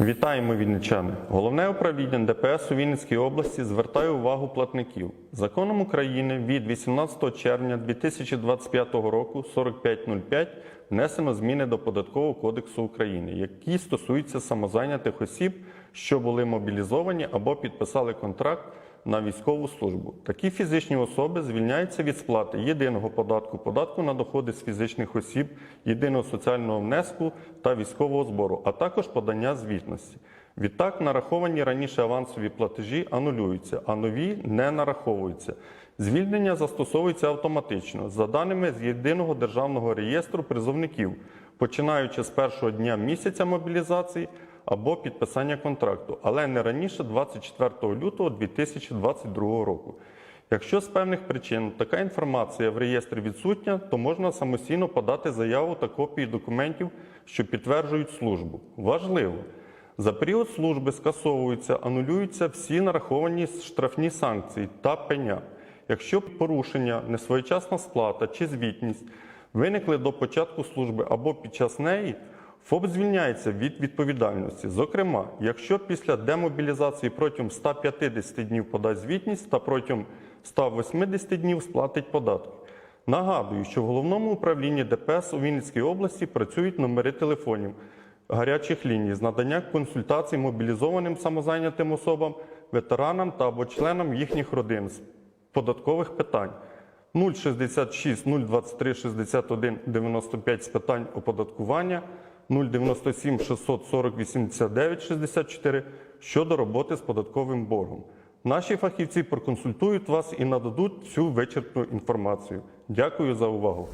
Вітаємо вінничани! Головне управління ДПС у Вінницькій області звертає увагу платників. Законом України від 18 червня 2025 року 4505 внесено зміни до Податкового кодексу України, які стосуються самозайнятих осіб, що були мобілізовані або підписали контракт на військову службу. Такі фізичні особи звільняються від сплати єдиного податку, податку на доходи з фізичних осіб, єдиного соціального внеску та військового збору, а також подання звітності. Відтак, нараховані раніше авансові платежі анулюються, а нові не нараховуються. Звільнення застосовується автоматично за даними з єдиного державного реєстру призовників, починаючи з першого дня місяця мобілізації або підписання контракту, але не раніше 24 лютого 2022 року. Якщо з певних причин така інформація в реєстрі відсутня, то можна самостійно подати заяву та копії документів, що підтверджують службу. Важливо! За період служби скасовуються, анулюються всі нараховані штрафні санкції та пеня. Якщо порушення, несвоєчасна сплата чи звітність виникли до початку служби або під час неї, ФОП звільняється від відповідальності. Зокрема, якщо після демобілізації протягом 150 днів подасть звітність та протягом 180 днів сплатить податки. Нагадую, що в головному управлінні ДПС у Вінницькій області працюють номери телефонів гарячих ліній з надання консультацій мобілізованим самозайнятим особам, ветеранам та або членам їхніх родин з податкових питань. 066 023 61 95 з питань оподаткування, 097 640 89 64 щодо роботи з податковим боргом. Наші фахівці проконсультують вас і нададуть цю вичерпну інформацію. Дякую за увагу.